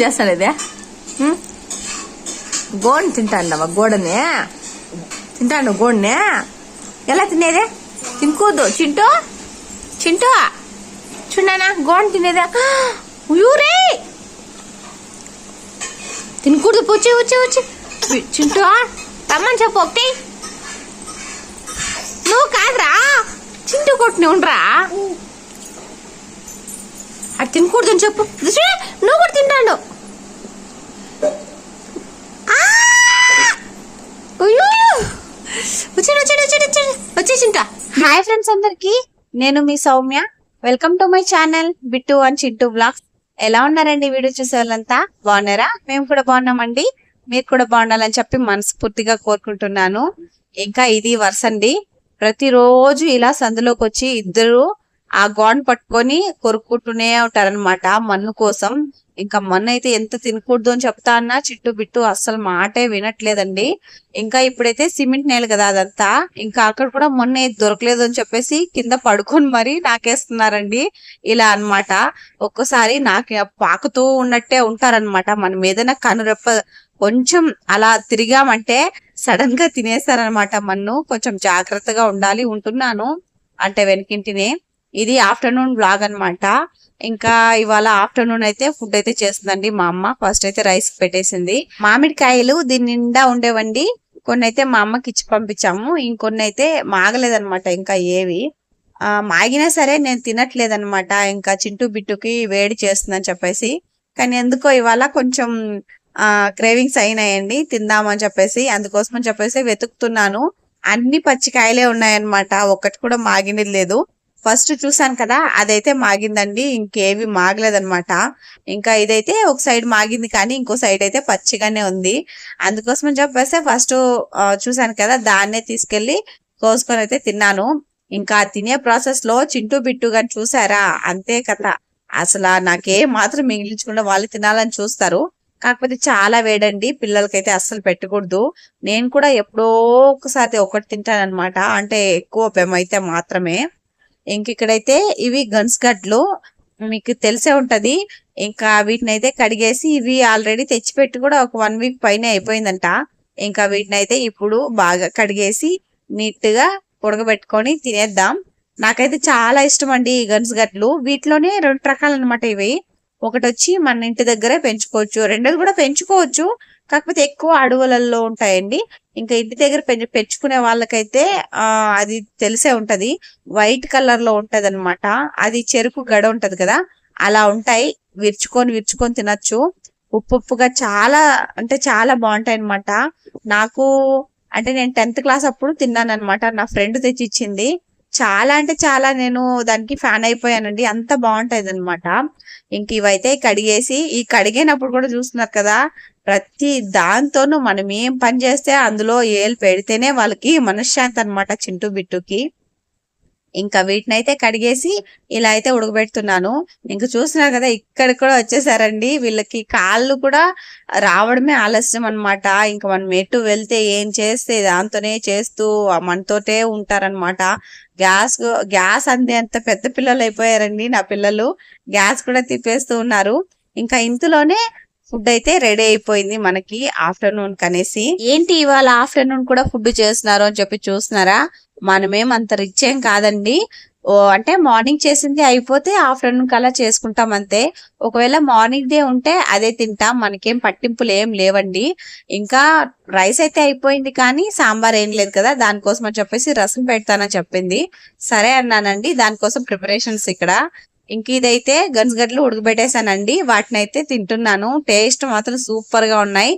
చేస్తాను ఇదే గోడని తింటాండవా? గోడని? తింటాను గోడని? ఎలా తినేదే? తినుకోదు చింటూ? చింటూ? చూడనా? గోడని తినేదే. ఊరే తినకూడదు. వచ్చి వచ్చి వచ్చి చింటో రమ్మని చెప్పు ఒకటి. నువ్వు కాదురా. చింటూ కొట్టుని ఉండరా. అది తినకూడదు అని చెప్పు నువ్వు కూడా తింటాడు. హాయ్ ఫ్రెండ్స్ అందరికి నేను మీ Soumya. Welcome to my channel Bittu and Chintu blogs ఎలా ఉన్నారండి వీడియో చూసే వాళ్ళంతా? బాగున్నారా? మేము కూడా బాగున్నామండి. మీరు కూడా బాగుండాలని చెప్పి మనస్ఫూర్తిగా కోరుకుంటున్నాను. ఇంకా ఇది వరుస అండి. ప్రతిరోజు ఇలా సందులోకి వచ్చి ఇద్దరు ఆ గోడను పట్టుకొని కొరుక్కుంటూనే ఉంటారనమాట మన్ను కోసం. ఇంకా మన్ను అయితే ఎంత తినకూడదు అని చెప్తా అన్నా చిట్టు బిట్టు అస్సలు మాటే వినట్లేదండి. ఇంకా ఇప్పుడైతే సిమెంట్ నేల కదా అదంతా. ఇంకా అక్కడ కూడా మొన్న దొరకలేదు అని చెప్పేసి కింద పడుకొని మరి నాకేస్తున్నారండి. ఇలా అన్నమాట. ఒక్కోసారి నాకు పాకుతూ ఉన్నట్టే ఉంటారనమాట మనం ఏదైనా కనురెప్ప కొంచెం అలా తిరిగామంటే సడన్గా తినేస్తారనమాట మన్ను. కొంచెం జాగ్రత్తగా ఉండాలి ఉంటున్నాను. అంటే వెనకింటినే. ఇది ఆఫ్టర్నూన్ బ్లాగ్ అన్నమాట. ఇంకా ఇవాళ ఆఫ్టర్నూన్ అయితే ఫుడ్ అయితే చేస్తుందండి మా అమ్మ. ఫస్ట్ అయితే రైస్ పెట్టేసింది. మామిడికాయలు దీని నిండా ఉండేవండి. కొన్ని అయితే మా అమ్మకి ఇచ్చి పంపించాము. ఇంకొన్ని అయితే మాగలేదన్నమాట ఇంకా ఏవి. మాగినా సరే నేను తినట్లేదనమాట ఇంకా చింటూ బిట్టుకి వేడి చేస్తుందని చెప్పేసి. కానీ ఎందుకో ఇవాళ కొంచెం క్రేవింగ్స్ అయినాయండి. తిందామని చెప్పేసి. అందుకోసం అని చెప్పేసి వెతుకుతున్నాను. అన్ని పచ్చికాయలే ఉన్నాయన్నమాట. ఒక్కటి కూడా మాగినది లేదు. ఫస్ట్ చూసాను కదా అదైతే మాగిందండి. ఇంకేవి మాగలేదనమాట ఇంకా ఇదైతే ఒక సైడ్ మాగింది కానీ ఇంకో సైడ్ అయితే పచ్చిగానే ఉంది. అందుకోసం చెప్పేస్తే ఫస్ట్ చూసాను కదా దాన్నే తీసుకెళ్ళి కోసుకొని అయితే తిన్నాను. ఇంకా తినే ప్రాసెస్లో చింటూ బిట్టు కానీ చూసారా? అంతే కదా అసలు నాకే మాత్రం మిగిలించకుండా వాళ్ళు తినాలని చూస్తారు. కాకపోతే చాలా వేడండి. పిల్లలకైతే అస్సలు పెట్టకూడదు. నేను కూడా ఎప్పుడో ఒకసారి ఒకటి తింటాను అనమాట అంటే ఎక్కువ పెమైతే మాత్రమే. ఇంక ఇక్కడైతే ఇవి గన్స్ గడ్లు. మీకు తెలిసే ఉంటుంది. ఇంకా వీటిని అయితే కడిగేసి ఇవి ఆల్రెడీ తెచ్చిపెట్టి కూడా ఒక వన్ వీక్ పైన అయిపోయిందంట. ఇంకా వీటిని అయితే ఇప్పుడు బాగా కడిగేసి నీట్గా ఉడకబెట్టుకొని తినేద్దాం. నాకైతే చాలా ఇష్టం అండి ఈ గన్స్ గడ్లు. వీటిలోనే రెండు రకాలు అనమాట ఇవి. ఒకటి వచ్చి మన ఇంటి దగ్గరే పెంచుకోవచ్చు. రెండోది కూడా పెంచుకోవచ్చు. కాకపోతే ఎక్కువ అడవులలో ఉంటాయండి. ఇంకా ఇంటి దగ్గర పెంచుకునే వాళ్ళకైతే ఆ అది తెలిసే ఉంటది. వైట్ కలర్లో ఉంటది అనమాట అది చెరుకు గడ ఉంటది కదా అలా ఉంటాయి. విరుచుకొని విరుచుకొని తినొచ్చు. ఉప్పు ఉప్పుగా చాలా అంటే చాలా బాగుంటాయి అనమాట నాకు అంటే నేను టెన్త్ క్లాస్ అప్పుడు తిన్నాను అనమాట నా ఫ్రెండ్ తెచ్చి ఇచ్చింది చాలా అంటే చాలా నేను దానికి ఫ్యాన్ అయిపోయానండి. అంత బాగుంటది అనమాట ఇంక ఇవైతే కడిగేసి ఈ కడిగేనప్పుడు కూడా చూస్తున్నారు కదా ప్రతి దాంతోనూ మనం ఏం పని చేస్తే అందులో ఏలు పెడితేనే వాళ్ళకి మనశ్శాంతి అనమాట చింటూ బిట్టుకి. ఇంకా వీటిని అయితే కడిగేసి ఇలా అయితే ఉడకబెడుతున్నాను. ఇంక చూస్తున్నారు కదా ఇక్కడ కూడా వచ్చేసారండి. వీళ్ళకి కాళ్ళు కూడా రావడమే ఆలస్యం అనమాట ఇంకా మనం ఎటు వెళ్తే ఏం చేస్తే దాంతోనే చేస్తూ మనతోటే ఉంటారనమాట గ్యాస్ గ్యాస్ అందే అంత పెద్ద పిల్లలు అయిపోయారండి నా పిల్లలు. గ్యాస్ కూడా తిప్పేస్తూ ఉన్నారు. ఇంకా ఇంతలోనే ఫుడ్ అయితే రెడీ అయిపోయింది మనకి ఆఫ్టర్నూన్ కనేసి. ఏంటి ఇవాళ ఆఫ్టర్నూన్ కూడా ఫుడ్ చేస్తున్నారు అని చెప్పి చూస్తున్నారా? మనమేం అంత రిచ్ ఏం కాదండి. ఓ అంటే మార్నింగ్ చేసింది అయిపోతే ఆఫ్టర్నూన్ కల్లా చేసుకుంటాం అంతే. ఒకవేళ మార్నింగ్ డే ఉంటే అదే తింటాం మనకేం పట్టింపులు ఏం లేవండి. ఇంకా రైస్ అయితే అయిపోయింది కానీ సాంబార్ ఏం లేదు కదా దానికోసం అని చెప్పేసి రసం పెడతానని చెప్పింది. సరే అన్నానండి దానికోసం ప్రిపరేషన్స్ ఇక్కడ. ఇంక ఇదైతే గన్స్గడ్లు ఉడకబెట్టేసానండి వాటిని అయితే తింటున్నాను. టేస్ట్ మాత్రం సూపర్గా ఉన్నాయి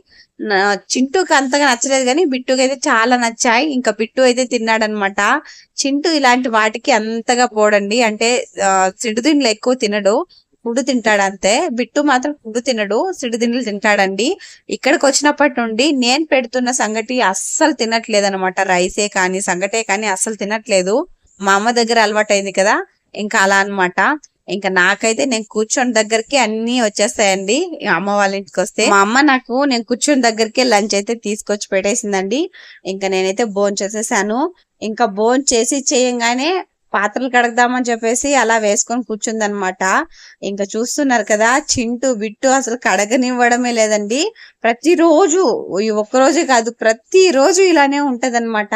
చింటూకి అంతగా నచ్చలేదు కానీ బిట్టుకి అయితే చాలా నచ్చాయి. ఇంకా బిట్టు అయితే తిన్నాడనమాట. చింటూ ఇలాంటి వాటికి అంతగా పోడండి. అంటే సిడుదిండ్లు ఎక్కువ తినడు. ఫుడ్ తింటాడు అంతే. బిట్టు మాత్రం ఫుడ్ తినడు. సిడిదిండ్లు తింటాడండి. ఇక్కడికి వచ్చినప్పటి నుండి నేను పెడుతున్న సంగటి అస్సలు తినట్లేదు అనమాట రైసే కానీ సంగటే కానీ అస్సలు తినట్లేదు. మా అమ్మ దగ్గర అలవాటైంది కదా. ఇంకా అలా అన్నమాట. ఇంకా నాకైతే నేను కూర్చొని దగ్గరికి అన్ని వచ్చేస్తాయండి. అమ్మ వాళ్ళ ఇంటికి వస్తే మా అమ్మ నాకు నేను కూర్చొని దగ్గరికి లంచ్ అయితే తీసుకొచ్చి పెట్టేసిందండి. ఇంకా నేనైతే బోన్ చేసేసాను. ఇంకా బోన్ చేసి చేయంగానే పాత్రలు కడగదామని చెప్పేసి అలా వేసుకొని కూర్చుందనమాట ఇంకా చూస్తున్నారు కదా చింటూ బిట్టు అసలు కడగనివ్వడమే లేదండి. ప్రతిరోజు ఈ ఒక్కరోజే కాదు ప్రతిరోజు ఇలానే ఉంటదన్నమాట.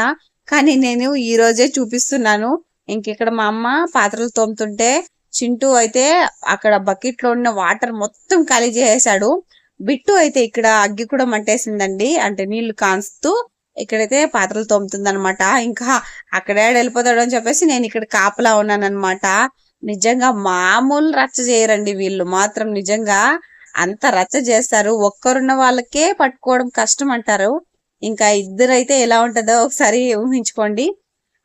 కానీ నేను ఈ రోజే చూపిస్తున్నాను. ఇంక ఇక్కడ మా అమ్మ పాత్రలు తోముతుంటే చింటూ అయితే అక్కడ బకెట్లో ఉన్న వాటర్ మొత్తం ఖాళీ చేసేసాడు. బిట్టు అయితే ఇక్కడ అగ్గి కూడా మంటేసిందండి. అంటే నీళ్ళు కాన్స్తూ ఇక్కడైతే పాత్రలు తోముతుంది అనమాట ఇంకా అక్కడే వెళ్ళిపోతాడు అని చెప్పేసి నేను ఇక్కడ కాపలా ఉన్నానమాట నిజంగా మామూలు రచ్చ చేయరండి వీళ్ళు. మాత్రం నిజంగా అంత రచ్చ చేస్తారు. ఒక్కరున్న వాళ్ళకే పట్టుకోవడం కష్టం అంటారు. ఇంకా ఇద్దరైతే ఎలా ఉంటుందో ఒకసారి ఊహించుకోండి.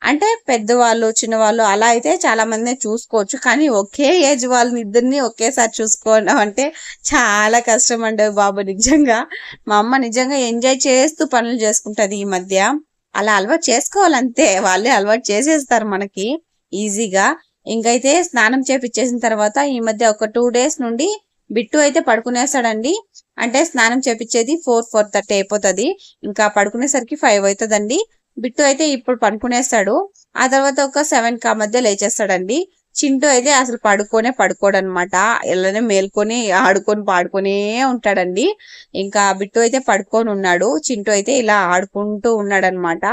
అంటే పెద్దవాళ్ళు చిన్నవాళ్ళు అలా అయితే చాలా మంది చూసుకోవచ్చు. కానీ ఒకే ఏజ్ వాళ్ళని ఇద్దరిని ఒకేసారి చూసుకోవడం అంటే చాలా కష్టం అండి బాబు నిజంగా. మా అమ్మ నిజంగా ఎంజాయ్ చేస్తూ పనులు చేసుకుంటది ఈ మధ్య. అలా అలవాటు చేసుకోవాలంతే. వాళ్ళే అలవాటు చేసేస్తారు మనకి ఈజీగా. ఇంకైతే స్నానం చేపిచ్చేసిన తర్వాత ఈ మధ్య ఒక టూ డేస్ నుండి బిట్టు అయితే పడుకునేస్తాడండి. అంటే స్నానం చేపించేది ఫోర్ ఫోర్ థర్టీ అయిపోతుంది. ఇంకా పడుకునేసరికి ఫైవ్ అవుతుందండి. బిట్టు అయితే ఇప్పుడు పడుకునేస్తాడు. ఆ తర్వాత ఒక సెవెన్ కా మధ్య లేచేస్తాడండి. చింటూ అయితే అసలు పడుకోనే పడుకోడు అనమాట ఇలానే మేల్కొని ఆడుకొని పాడుకొనే ఉంటాడండి. ఇంకా బిట్టు అయితే పడుకొని ఉన్నాడు. చింటూ అయితే ఇలా ఆడుకుంటూ ఉన్నాడు అనమాట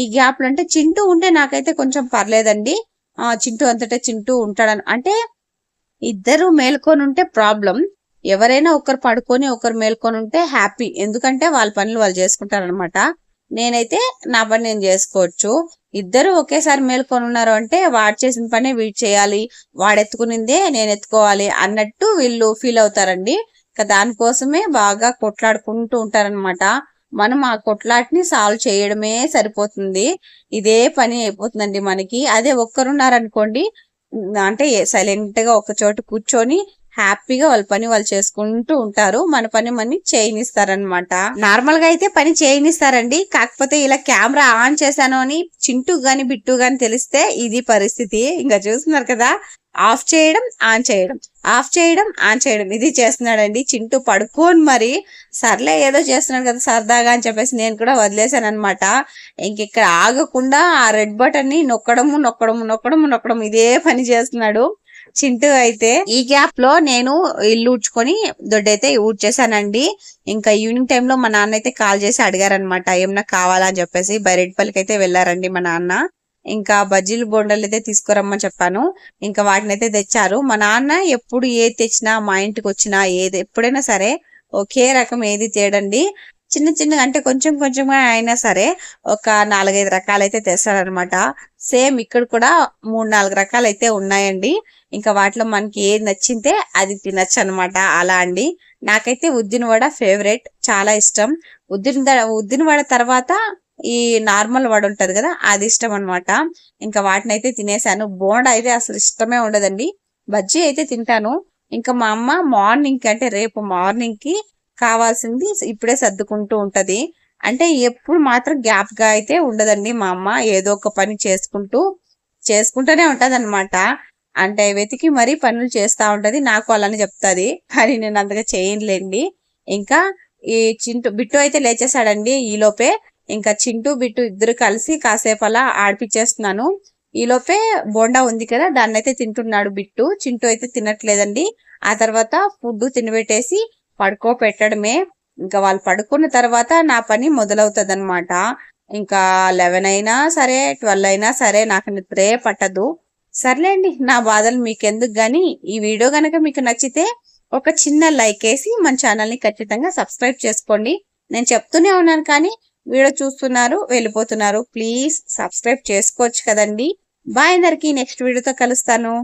ఈ గ్యాప్లో అంటే చింటూ ఉంటే నాకైతే కొంచెం పర్లేదండి. ఆ చింటూ అంతటా చింటూ ఉంటాడని అంటే ఇద్దరు మేల్కొని ఉంటే ప్రాబ్లం. ఎవరైనా ఒకరు పడుకొని ఒకరు మేల్కొని ఉంటే హ్యాపీ. ఎందుకంటే వాళ్ళ పనులు వాళ్ళు చేసుకుంటారనమాట. నేనైతే నా పని నేను చేసుకోవచ్చు. ఇద్దరు ఒకేసారి మేల్కొని ఉన్నారు అంటే వాడు చేసిన పని వీడు చేయాలి వాడు ఎత్తుకునిందే నేను ఎత్తుకోవాలి అన్నట్టు వీళ్ళు ఫీల్ అవుతారండి. ఇంకా దానికోసమే బాగా కొట్లాడుకుంటూ ఉంటారనమాట మనం ఆ కొట్లాటిని సాల్వ్ చేయడమే సరిపోతుంది. ఇదే పని అయిపోతుందండి మనకి. అదే ఒక్కరున్నారనుకోండి అంటే సైలెంట్గా ఒక చోట కూర్చొని హ్యాపీగా వాళ్ళ పని వాళ్ళు చేసుకుంటూ ఉంటారు. మన పని మని చేయనిస్తారనమాట నార్మల్గా అయితే పని చేయనిస్తారండి. కాకపోతే ఇలా కెమెరా ఆన్ చేశాను అని చింటూ గాని బిట్టు గాని తెలిస్తే ఇది పరిస్థితి. ఇంకా చూస్తున్నారు కదా ఆఫ్ చేయడం ఆన్ చేయడం. ఆఫ్ చేయడం ఆన్ చేయడం. ఇది చేస్తున్నాడండి. చింటూ పడుకోని మరి సర్లే ఏదో చేస్తున్నాడు కదా సరదాగా అని చెప్పేసి నేను కూడా వదిలేశాను అనమాట ఇంక ఇక్కడ ఆగకుండా ఆ రెడ్ బటన్ని నొక్కడము నొక్కడము నొక్కడము నొక్కడం ఇదే పని చేస్తున్నాడు. చింటూ అయితే ఈ గ్యాప్లో నేను ఇల్లు ఊడ్చుకొని దొడ్డైతే ఊడ్చేసానండి. ఇంకా ఈవినింగ్ టైంలో మా నాన్న అయితే కాల్ చేసి అడిగారనమాట ఏమన్నా కావాలా అని చెప్పేసి. బైరెడ్పల్లికి అయితే వెళ్ళారండి మా నాన్న. ఇంకా బజ్జీలు బొండలు అయితే తీసుకురమ్మని చెప్పాను. ఇంకా వాటిని అయితే తెచ్చారు. మా నాన్న ఎప్పుడు ఏది తెచ్చినా మా ఇంటికి వచ్చినా ఏది ఎప్పుడైనా సరే ఒకే రకం ఏది తేడండి. చిన్న చిన్నగా అంటే కొంచెం కొంచెంగా అయినా సరే ఒక నాలుగైదు రకాలైతే తెస్తాడనమాట సేమ్ ఇక్కడ కూడా మూడు నాలుగు రకాలైతే ఉన్నాయండి. ఇంకా వాటిలో మనకి ఏది నచ్చిందే అది తినచ్చు అనమాట అలా అండి. నాకైతే ఉద్దిన వడ ఫేవరెట్ చాలా ఇష్టం. ఉద్దిన ఉద్దిన వడ తర్వాత ఈ నార్మల్ వడ ఉంటది కదా అది ఇష్టం అనమాట ఇంకా వాటిని అయితే తినేసాను. బోండా అయితే అసలు ఇష్టమే ఉండదండి. బజ్జీ అయితే తింటాను. ఇంకా మా అమ్మ మార్నింగ్ అంటే రేపు మార్నింగ్కి కావాల్సింది ఇప్పుడే సర్దుకుంటూ ఉంటది. అంటే ఎప్పుడు మాత్రం గ్యాప్గా అయితే ఉండదండి మా అమ్మ. ఏదో ఒక పని చేసుకుంటూ చేసుకుంటూనే ఉంటది అనమాట అంటే వెతికి మరీ పనులు చేస్తా ఉంటది. నాకు అలానే చెప్తాది. కానీ నేను అంతగా చేయలేండి ఇంకా ఈ చింటూ బిట్టు అయితే లేచేసాడండి ఈలోపే ఇంకా చింటూ బిట్టు ఇద్దరు కలిసి కాసేపు అలా ఆడిపించేస్తున్నాను ఈలోపే బోండా ఉంది కదా దాన్ని అయితే తింటున్నాడు బిట్టు. చింటూ అయితే తినట్లేదండి. ఆ తర్వాత ఫుడ్ తినబెట్టేసి పడుకో పెట్టడమే ఇంకా వాళ్ళు పడుకున్న తర్వాత నా పని మొదలవుతుంది అనమాట ఇంకా లెవెన్ అయినా సరే ట్వెల్వ్ అయినా సరే నాకు నిద్రే పట్టదు. సర్లేండి నా బాధలు మీకెందుకు కానీ ఈ వీడియో గనక మీకు నచ్చితే ఒక చిన్న లైక్ వేసి మన ఛానల్ని ఖచ్చితంగా సబ్స్క్రైబ్ చేసుకోండి. నేను చెప్తూనే ఉన్నాను కానీ వీడియో చూస్తున్నారు వెళ్ళిపోతున్నారు. ప్లీజ్ సబ్స్క్రైబ్ చేసుకోవచ్చు కదండి. బాయ్ అందరికీ నెక్స్ట్ వీడియోతో కలుస్తాను.